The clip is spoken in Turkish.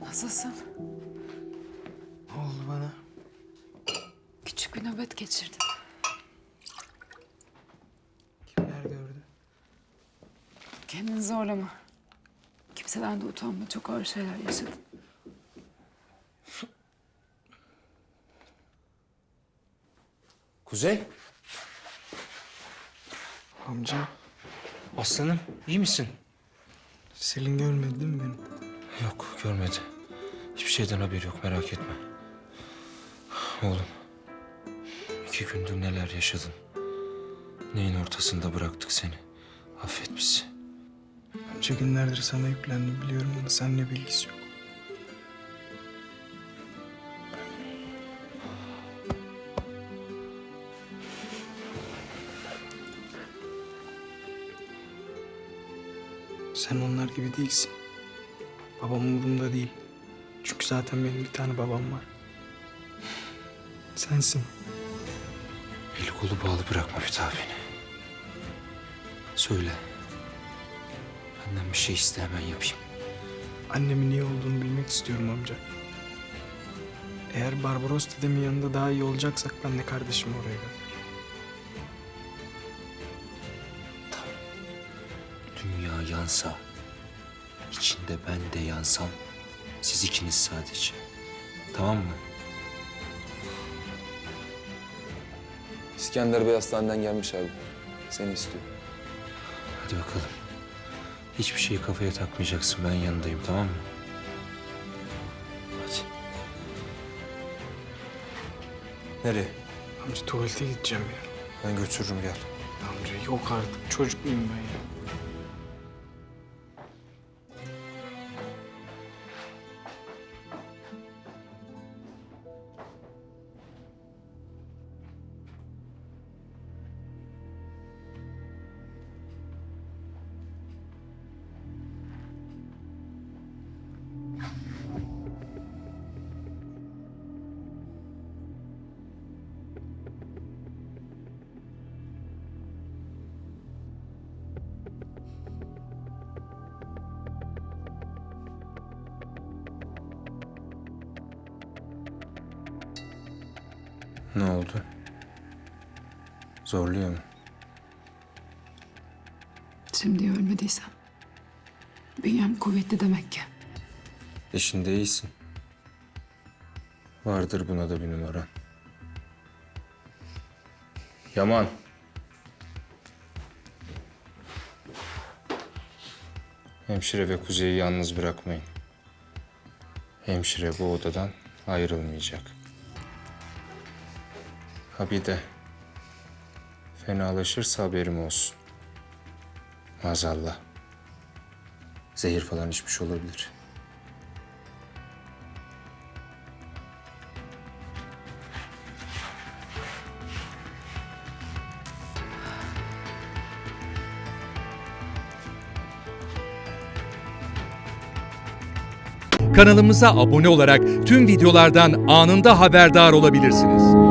Nasılsın? Ne oldu bana? Küçük bir nöbet geçirdim. Kimler gördü? Kendini zorlama. Kimseden de utanma. Çok ağır şeyler yaşadın. Kuzey. Amca aslanım iyi misin? Selin görmedi değil mi beni? Yok, görmedi. Hiçbir şeyden haberi yok, merak etme. Oğlum, iki gündür neler yaşadın? Neyin ortasında bıraktık seni? Affet bizi. Amca günlerdir sana yüklendim biliyorum ama seninle bilgisi yok. Sen onlar gibi değilsin. Babam umurumda değil. Çünkü zaten benim bir tane babam var. Sensin. El kolu bağlı bırakma bir beni. Söyle. Benden bir şey iste hemen yapayım. Annemin iyi olduğunu bilmek istiyorum amca. Eğer Barbaros dedemin yanında daha iyi olacaksak ben de kardeşimi oraya gönder. Dünya yansa, içinde ben de yansam, siz ikiniz sadece. Tamam mı? İskender Bey hastaneden gelmiş abi. Seni istiyor. Hadi bakalım. Hiçbir şeyi kafaya takmayacaksın. Ben yanındayım tamam mı? Hadi. Nereye? Amca tuvalete gideceğim ya. Ben götürürüm gel. Amca yok artık çocuk muyum ben ya? Ne oldu? Zorluyor mu? Şimdi ölmediysem. Bünyem kuvvetli demek ki. İşinde iyisin. Vardır buna da bir numaran. Yaman. Hemşire ve Kuzey'i yalnız bırakmayın. Hemşire bu odadan ayrılmayacak. Ha bir de fenalaşırsa haberim olsun. Maazallah. Zehir falan içmiş olabilir. Kanalımıza abone olarak tüm videolardan anında haberdar olabilirsiniz.